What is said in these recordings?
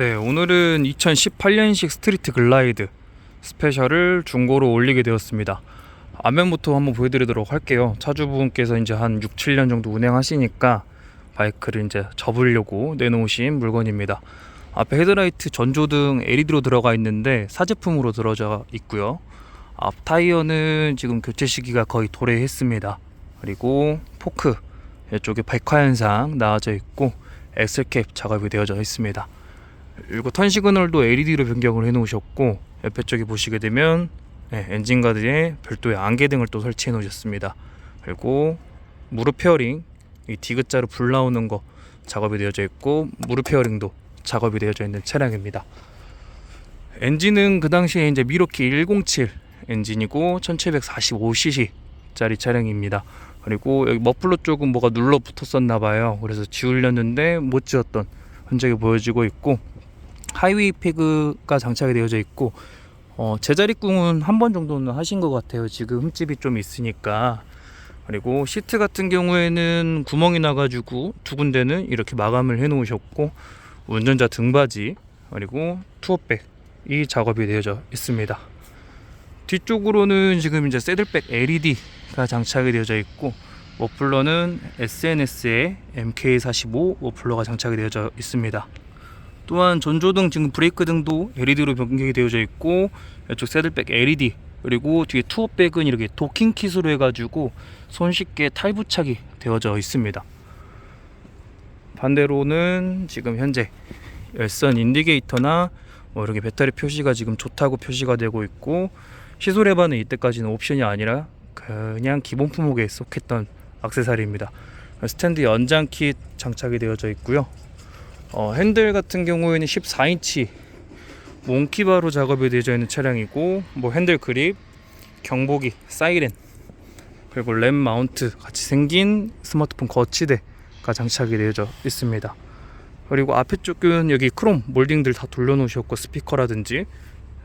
네, 오늘은 2018년식 스트리트 글라이드 스페셜을 중고로 올리게 되었습니다. 앞면부터 한번 보여드리도록 할게요. 차주분께서 이제 한 6, 7년 정도 운행하시니까 바이크를 이제 접으려고 내놓으신 물건입니다. 앞에 헤드라이트 전조등 LED로 들어가 있는데 사제품으로 들어져 있고요. 앞 타이어는 지금 교체 시기가 거의 도래했습니다. 그리고 포크 이쪽에 백화 현상 나와져 있고 엑셀캡 작업이 되어져 있습니다. 그리고 턴 시그널도 LED로 변경을 해 놓으셨고 옆에 쪽에 보시게 되면 네, 엔진 가드에 별도의 안개등을 또 설치해 놓으셨습니다. 그리고 무릎 페어링 이 디귿자로 불 나오는 거 작업이 되어져 있고 무릎 페어링도 작업이 되어져 있는 차량입니다. 엔진은 그 당시에 이제 미로키 107 엔진이고 1745cc 짜리 차량입니다. 그리고 여기 머플러 쪽은 뭐가 눌러 붙었었나 봐요. 그래서 지우려는데 못 지웠던 흔적이 보여지고 있고 하이웨이 패그가 장착이 되어져 있고 어, 제자리꿍은 한 번 정도는 하신 것 같아요. 지금 흠집이 좀 있으니까 그리고 시트 같은 경우에는 구멍이 나가지고 두 군데는 이렇게 마감을 해 놓으셨고 운전자 등받이 그리고 투어백 이 작업이 되어져 있습니다. 뒤쪽으로는 지금 이제 새들백 LED가 장착이 되어져 있고 머플러는 SNS에 MK45 머플러가 장착이 되어져 있습니다. 또한 전조등 지금 브레이크 등도 LED로 변경이 되어져 있고 이쪽 새들백 LED 그리고 뒤에 투어백은 이렇게 도킹 킷으로 해가지고 손쉽게 탈부착이 되어져 있습니다. 반대로는 지금 현재 열선 인디게이터나 뭐 이렇게 배터리 표시가 지금 좋다고 표시가 되고 있고 시소 레바는 이때까지는 옵션이 아니라 그냥 기본 품목에 속했던 액세서리입니다. 스탠드 연장 킷 장착이 되어져 있고요. 어, 핸들 같은 경우에는 14인치 몽키바로 작업이 되어져 있는 차량이고 뭐 핸들 그립, 경보기, 사이렌 그리고 램 마운트 같이 생긴 스마트폰 거치대가 장착이 되어져 있습니다. 그리고 앞에 쪽은 여기 크롬 몰딩들 다 돌려놓으셨고 스피커라든지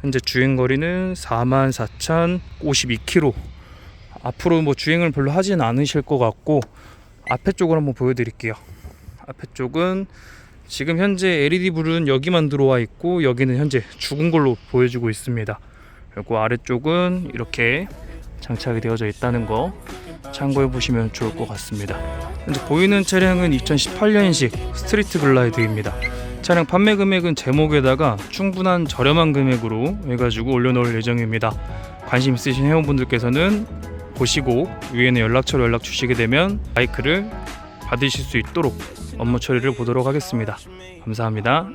현재 주행 거리는 44,052km. 앞으로 뭐 주행을 별로 하진 않으실 것 같고 앞에 쪽을 한번 보여드릴게요. 앞에 쪽은 지금 현재 LED 불은 여기만 들어와 있고 여기는 현재 죽은 걸로 보여지고 있습니다. 그리고 아래쪽은 이렇게 장착이 되어져 있다는 거 참고해 보시면 좋을 것 같습니다. 현재 보이는 차량은 2018년식 스트리트 글라이드입니다. 차량 판매 금액은 제목에다가 충분한 저렴한 금액으로 해가지고 올려놓을 예정입니다. 관심 있으신 회원분들께서는 보시고 위에는 연락처로 연락 주시게 되면 바이크를 받으실 수 있도록 업무 처리를 보도록 하겠습니다. 감사합니다.